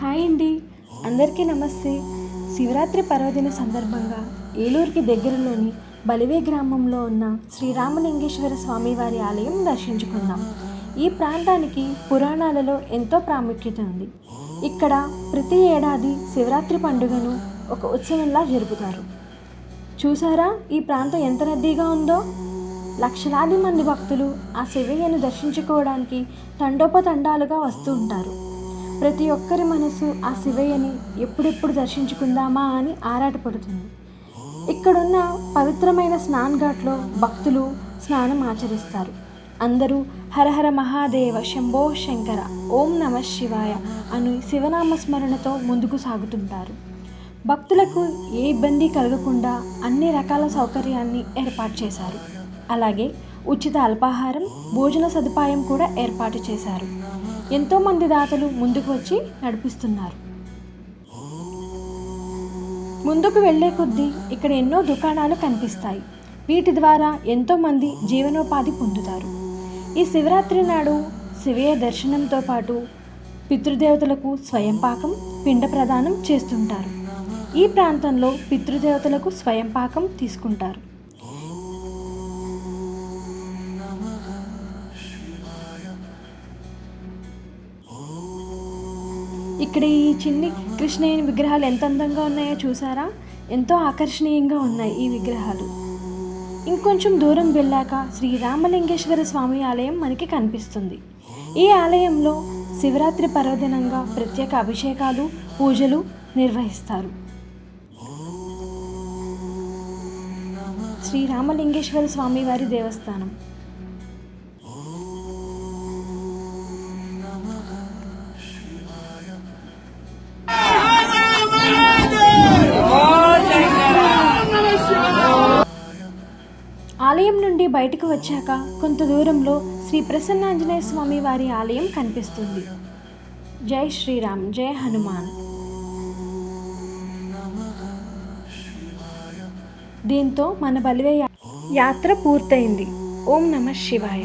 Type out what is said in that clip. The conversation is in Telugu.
హాయ్ అండి. అందరికీ నమస్తే. శివరాత్రి పర్వదిన సందర్భంగా ఏలూరుకి దగ్గరలోని బలివే గ్రామంలో ఉన్న శ్రీరామలింగేశ్వర స్వామివారి ఆలయం దర్శించుకుందాం. ఈ ప్రాంతానికి పురాణాలలో ఎంతో ప్రాముఖ్యత ఉంది. ఇక్కడ ప్రతి ఏడాది శివరాత్రి పండుగను ఒక ఉత్సవంలా జరుపుతారు. చూసారా ఈ ప్రాంతం ఎంత రద్దీగా ఉందో? లక్షలాది మంది భక్తులు ఆ శివయ్యను దర్శించుకోవడానికి తండోపతండాలుగా వస్తూ ఉంటారు. ప్రతి ఒక్కరి మనసు ఆ శివయ్యని ఎప్పుడెప్పుడు దర్శించుకుందామా అని ఆరాటపడుతుంది. ఇక్కడున్న పవిత్రమైన స్నాన్ ఘాట్లో భక్తులు స్నానం ఆచరిస్తారు. అందరూ హరహర మహాదేవ శంభో శంకర ఓం నమ శివాయ అని శివనామ స్మరణతో ముందుకు సాగుతుంటారు. భక్తులకు ఏ ఇబ్బంది కలగకుండా అన్ని రకాల సౌకర్యాన్ని ఏర్పాటు చేశారు. అలాగే ఉచిత అల్పాహారం భోజన సదుపాయం కూడా ఏర్పాటు చేశారు. ఎంతోమంది దాతలు ముందుకు వచ్చి నడిపిస్తున్నారు. ముందుకు వెళ్ళే కొద్దీ ఇక్కడ ఎన్నో దుకాణాలు కనిపిస్తాయి. వీటి ద్వారా ఎంతోమంది జీవనోపాధి పొందుతారు. ఈ శివరాత్రి నాడు శివయ్య దర్శనంతో పాటు పితృదేవతలకు స్వయంపాకం పిండ ప్రదానం చేస్తుంటారు. ఈ ప్రాంతంలో పితృదేవతలకు స్వయంపాకం తీసుకుంటారు. ఇక్కడ ఈ చిన్ని కృష్ణయ్యని విగ్రహాలు ఎంత అందంగా ఉన్నాయో చూసారా? ఎంతో ఆకర్షణీయంగా ఉన్నాయి ఈ విగ్రహాలు. ఇంకొంచెం దూరం వెళ్ళాక శ్రీ రామలింగేశ్వర స్వామి ఆలయం మనకి కనిపిస్తుంది. ఈ ఆలయంలో శివరాత్రి పర్వదినంగా ప్రత్యేక అభిషేకాలు పూజలు నిర్వహిస్తారు. శ్రీ రామలింగేశ్వర స్వామివారి దేవస్థానం. ఆలయం నుండి బయటకు వచ్చాక కొంత దూరంలో శ్రీ ప్రసన్నాంజనేయ స్వామి వారి ఆలయం కనిపిస్తుంది. జై శ్రీరామ్ జై హనుమాన్. దీంతో మన బలివే యాత్ర పూర్తయింది. ఓం నమ శివాయ.